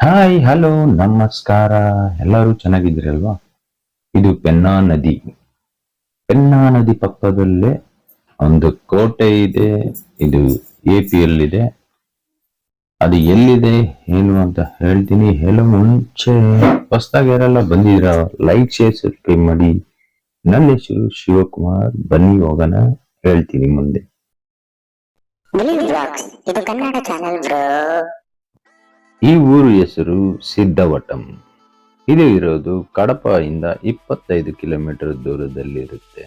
Hi hello ನಮಸ್ಕಾರ. ಎಲ್ಲರೂ ಚೆನ್ನಾಗಿದ್ದೀರಲ್ವಾ? ಇದು ಪೆನ್ನಾ ನದಿ. ಪೆನ್ನಾ ನದಿ ಪಕ್ಕದಲ್ಲೇ ಒಂದು ಕೋಟೆ ಇದೆ. ಇದು ಎ ಪಿ ಇದೆ ಅದು ಎಲ್ಲಿದೆ ಏನು ಅಂತ ಹೇಳ್ತೀನಿ. ಹೇಳೋ ಮುಂಚೆ ಹೊಸದಾಗಿ ಯಾರೆಲ್ಲ ಬಂದಿದ್ರ ಲೈಕ್ ಶೇರ್ ಸಬ್ಸ್ಕ್ರೈಬ್ ಮಾಡಿ. ನನ್ನ ಹೆಸರು ಶಿವಕುಮಾರ್. ಬನ್ನಿ, ಹೋಗೋಣ. ಹೇಳ್ತೀನಿ ಮುಂದೆ. ಇದು ಕನ್ನಡ ಚಾನೆಲ್ ಈ ಊರು ಹೆಸರು ಸಿದ್ದವಟಂ ಇದು ಇರೋದು ಕಡಪಾಯಿಂದ ಇಪ್ಪತ್ತೈದು ಕಿಲೋಮೀಟರ್ ದೂರದಲ್ಲಿರುತ್ತೆ.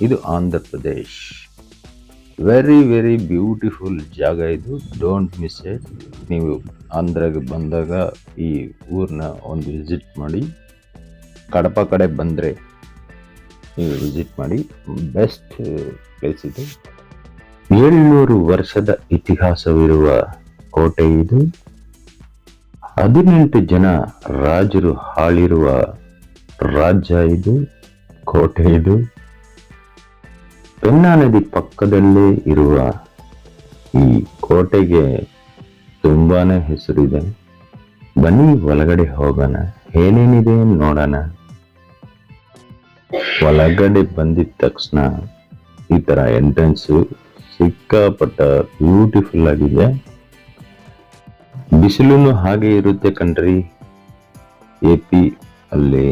ಇದು Andhra Pradesh. Very very beautiful ಜಾಗ ಇದು. ಡೋಂಟ್ ಮಿಸ್ ಇಟ್ ನೀವು ಆಂಧ್ರಗೆ ಬಂದಾಗ ಈ ಊರನ್ನ ಒಂದು ವಿಸಿಟ್ ಮಾಡಿ. ಕಡಪ ಕಡೆ ಬಂದರೆ ನೀವು ವಿಸಿಟ್ ಮಾಡಿ. ಬೆಸ್ಟ್ ಪ್ಲೇಸ್ ಇದು. ಏಳ್ನೂರು ವರ್ಷದ ಇತಿಹಾಸವಿರುವ ಕೋಟೆ ಇದು. ಹದಿನೆಂಟು ಜನ ರಾಜರು ಹಾಳಿರುವ ರಾಜ್ಯ ಇದು, ಕೋಟೆ ಇದು. ಪೆನ್ನಾ ನದಿ ಪಕ್ಕದಲ್ಲೇ ಇರುವ ಈ ಕೋಟೆಗೆ ತುಂಬಾನೇ ಹೆಸರಿದೆ. ಬನ್ನಿ ಒಳಗಡೆ ಹೋಗೋಣ. ಏನೇನಿದೆ ನೋಡೋಣ. ಒಳಗಡೆ ಬಂದಿದ ತಕ್ಷಣ ಈ ತರ ಎಂಟ್ರೆನ್ಸು ಸಿಕ್ಕಾಪಟ್ಟ ಬ್ಯೂಟಿಫುಲ್ ಆಗಿದೆ. ಬಿಸಿಲುನು ಹಾಗೆ ಇರುತ್ತೆ ಕಣ್ರಿ. ಎ ಪಿ ಅಲ್ಲಿ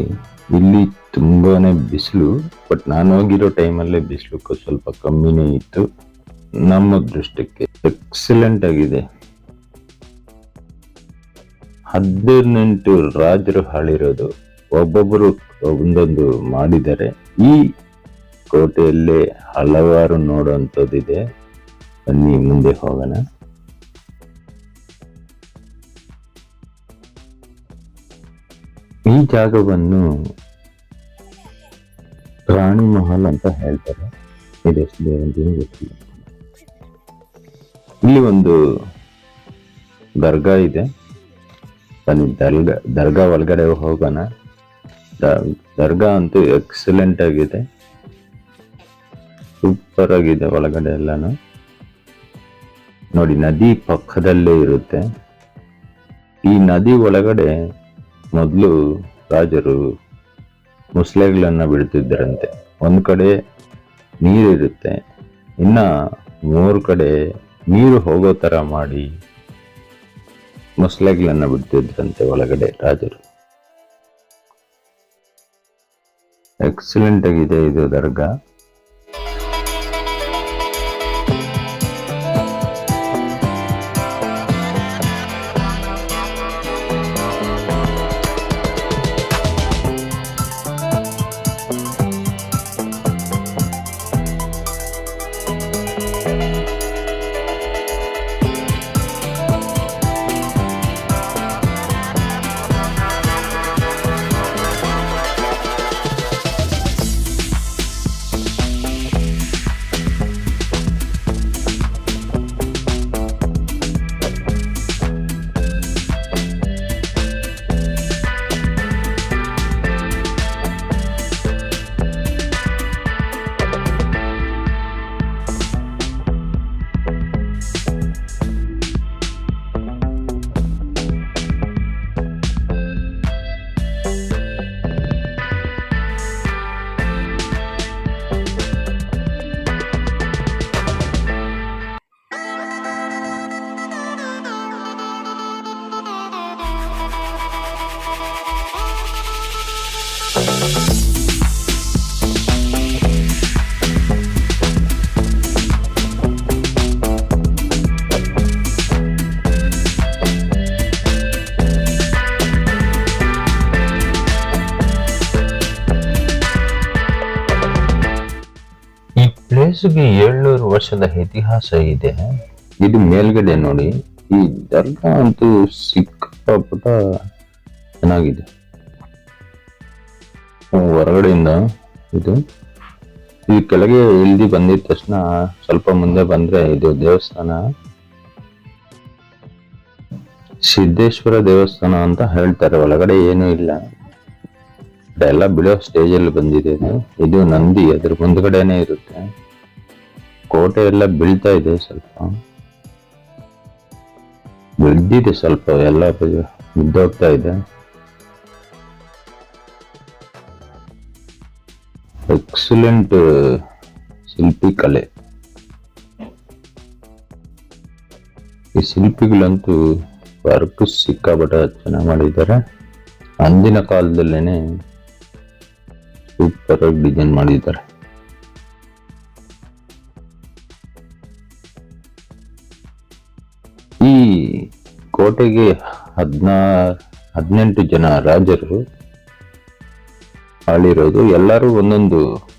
ಇಲ್ಲಿ ತುಂಬಾ ಬಿಸಿಲು ಬಟ್ ನಾನು ಹೋಗಿರೋ ಟೈಮಲ್ಲೇ ಬಿಸಿಲು ಸ್ವಲ್ಪ ಕಮ್ಮಿನೇ ಇತ್ತು. ನಮ್ಮ ದೃಷ್ಟಕ್ಕೆ ಎಕ್ಸಲೆಂಟ್ ಆಗಿದೆ. ಹದಿನೆಂಟು ರಾಜರು ಹಾಳಿರೋದು ಒಬ್ಬೊಬ್ಬರು ಒಂದೊಂದು ಮಾಡಿದ್ದಾರೆ. ಈ ಕೋಟೆಯಲ್ಲೇ ಹಲವಾರು ನೋಡುವಂಥದ್ದಿದೆ. ಬನ್ನಿ ಮುಂದೆ ಹೋಗೋಣ. ಈ ಜಾಗವನ್ನು ರಾಣಿ ಮಹಲ್ ಅಂತ ಹೇಳ್ತಾರೆ. ಇದೆಷ್ಟು ದೇವಂತಿನೂ ಗೊತ್ತಿಲ್ಲ. ಇಲ್ಲಿ ಒಂದು ದರ್ಗಾ ಇದೆ. ಬನ್ನಿ ದರ್ಗಾ ದರ್ಗಾ ಒಳಗಡೆ ಹೋಗೋಣ. ದರ್ಗಾ ಅಂತೂ ಎಕ್ಸಲೆಂಟ್ ಆಗಿದೆ. ಸೂಪರ್ ಆಗಿದೆ ಒಳಗಡೆ ಎಲ್ಲಾನು. ನೋಡಿ, ನದಿ ಪಕ್ಕದಲ್ಲೇ ಇರುತ್ತೆ. ಈ ನದಿ ಒಳಗಡೆ ಮೊದಲು ರಾಜರು ಮುಸ್ಲೆಗಳನ್ನು ಬಿಡ್ತಿದ್ದರಂತೆ. ಒಂದು ಕಡೆ ನೀರಿರುತ್ತೆ ಇನ್ನು ಮೂರು ಕಡೆ ನೀರು ಹೋಗೋ ಥರ ಮಾಡಿ ಮೊಸಳೆಗಳನ್ನು ಬಿಡ್ತಿದ್ರಂತೆ ಒಳಗಡೆ ರಾಜರು. ಎಕ್ಸಲೆಂಟ್ ಆಗಿದೆ ಇದು ದರ್ಗಾ. ಪ್ಲೇಸ್ಗೆ ಏಳ್ನೂರು ವರ್ಷದ ಇತಿಹಾಸ ಇದೆ. ಇದು ಮೇಲ್ಗಡೆ ನೋಡಿ, ಈ ದರ್ಗಾ ಅಂತೂ ಸಿಕ್ಕಾಪಟ್ಟ ಚೆನ್ನಾಗಿದೆ. ಹೊರಗಡೆಯಿಂದ ಇದು. ಈ ಕೆಳಗೆ ಇಳ್ದಿ ಬಂದಿದ ತಕ್ಷಣ ಸ್ವಲ್ಪ ಮುಂದೆ ಬಂದ್ರೆ ಇದು ದೇವಸ್ಥಾನ. ಸಿದ್ದೇಶ್ವರ ದೇವಸ್ಥಾನ ಅಂತ ಹೇಳ್ತಾರೆ, ಒಳಗಡೆ ಏನೂ ಇಲ್ಲ. ಎಲ್ಲ ಬಿಡೋ ಸ್ಟೇಜಲ್ಲಿ ಬಂದಿದೆ ಇದು. ಇದು ನಂದಿ, ಅದ್ರ ಮುಂದ್ಗಡೆನೆ ಇರುತ್ತೆ. ಕೋಟೆ ಎಲ್ಲ ಬೀಳ್ತಾ ಇದೆ ಸ್ವಲ್ಪ. ಬೆಳೆದಿದೆ ಸ್ವಲ್ಪ, ಎಲ್ಲ ಬಿದ್ದೋಗ್ತಾ ಇದೆ. ಎಕ್ಸಲೆಂಟ್ ಶಿಲ್ಪಿ ಕಲೆ. ಈ ಶಿಲ್ಪಿಗಳಂತೂ ವರ್ಕ್ ಸಿಕ್ಕಾಪಟ್ಟ ಚೆನ್ನಾಗಿ ಮಾಡಿದ್ದಾರೆ. ಅಂದಿನ ಕಾಲದಲ್ಲೇನೆ ಸೂಪರ್ ಆಗಿ ಡಿಸೈನ್ ಮಾಡಿದ್ದಾರೆ. ಕೋಟೆಗೆ ಹದಿನಾ, ಹದಿನೆಂಟು ಜನ ರಾಜರು ಆಳಿರೋದು. ಎಲ್ಲರೂ ಒಂದೊಂದು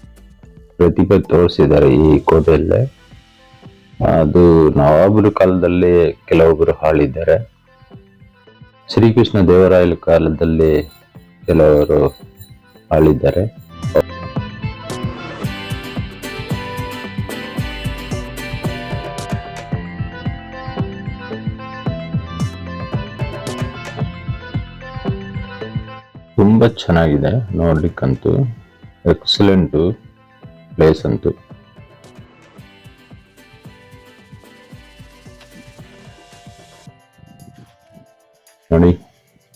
ಪ್ರತಿಭೆ ತೋರಿಸಿದ್ದಾರೆ ಈ ಕೋಟೆಯಲ್ಲೇ. ಅದು ನವಾಬರ ಕಾಲದಲ್ಲಿ ಕೆಲವೊಬ್ಬರು ಆಳಿದ್ದಾರೆ. ಶ್ರೀಕೃಷ್ಣ ದೇವರಾಯಲ ಕಾಲದಲ್ಲಿ ಕೆಲವರು ಆಳಿದ್ದಾರೆ. ತುಂಬಾ ಚೆನ್ನಾಗಿದೆ, ನೋಡ್ಲಿಕ್ಕಂತೂ. ಎಕ್ಸಲೆಂಟು ಪ್ಲೇಸ್ ಅಂತೂ. ನೋಡಿ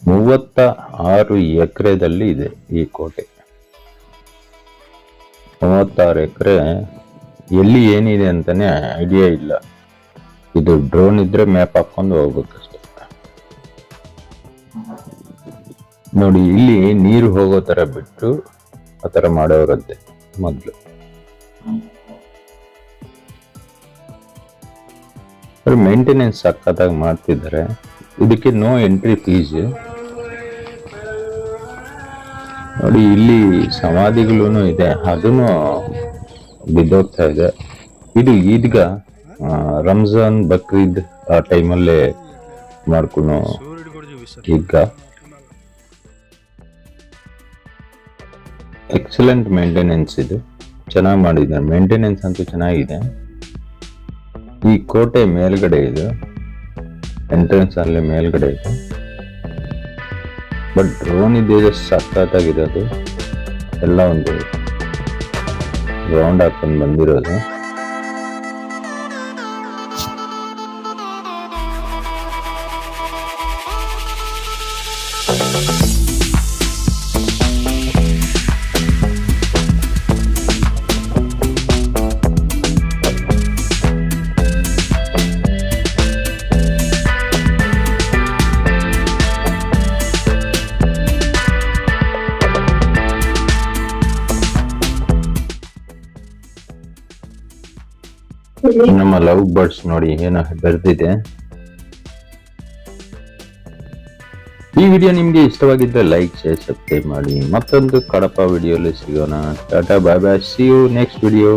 ಮೂವತ್ತ ಆರು ಎಕರೆದಲ್ಲಿ ಇದೆ ಈ ಕೋಟೆ. ಮೂವತ್ತಾರು ಎಕರೆ ಎಲ್ಲಿ ಏನಿದೆ ಅಂತಾನೆ ಐಡಿಯಾ ಇಲ್ಲ. ಇದು ಡ್ರೋನ್ ಇದ್ರೆ ಮ್ಯಾಪ್ ಹಾಕೊಂಡು ಹೋಗ್ಬೇಕಷ್ಟೆ ನೋಡಿ ಇಲ್ಲಿ ನೀರು ಹೋಗೋ ತರ ಬಿಟ್ಟು ಆ ತರ ಮಾಡೋರಂತೆ ಮೊದ್ಲು. ಮೇಂಟೆನೆನ್ಸ್ ಸಕ್ಕತ್ತಾಗಿ ಮಾಡ್ತಿದ್ದಾರೆ. ಇದಕ್ಕೆ ನೋ ಎಂಟ್ರಿ ಫೀಸ್ ನೋಡಿ ಇಲ್ಲಿ ಸಮಾಧಿಗಳೂ ಇದೆ. ಅದನ್ನು ಬಿದ್ದೋಗ್ತಾ ಇದೆ. ಇದು ಈದ್ಗ ರಂಜಾನ್ ಬಕ್ರೀದ್ ಆ ಟೈಮಲ್ಲೇ ಮಾಡ್ಕೊಳೋ ಈಗ ಎಕ್ಸಲೆಂಟ್ ಮೇಂಟೆನೆನ್ಸ್ ಇದು. ಚೆನ್ನಾಗಿ ಮಾಡಿದ್ದಾರೆ. ಮೇಂಟೆನೆನ್ಸ್ ಅಂತೂ ಚೆನ್ನಾಗಿದೆ. ಈ ಕೋಟೆ ಮೇಲ್ಗಡೆ ಇದು. ಎಂಟ್ರೆನ್ಸ್ ಅಲ್ಲಿ ಮೇಲ್ಗಡೆ ಇದೆ. ಬಟ್ ಡ್ರೋನ್ ಇದೆ ಸಖತ್ತಾಗಿದೆ ಅದು. ಎಲ್ಲ ಒಂದು ರೌಂಡ್ ಹಾಕೊಂಡು ಬಂದಿರೋದು. ನಮ್ಮ ಲವ್ ಬರ್ಡ್ಸ್ ನೋಡಿ ಏನೋ ಬೆರೆದಿದೆ. ಈ ವಿಡಿಯೋ ನಿಮ್ಗೆ ಇಷ್ಟವಾಗಿದ್ದರೆ ಲೈಕ್, ಶೇರ್, ಸಬ್ಸ್ಕ್ರೈಬ್ ಮಾಡಿ. ಮತ್ತೊಂದು ಕಡಪ ವಿಡಿಯೋಲಿ ಸಿಗೋಣ. Tata, bye bye. See you next video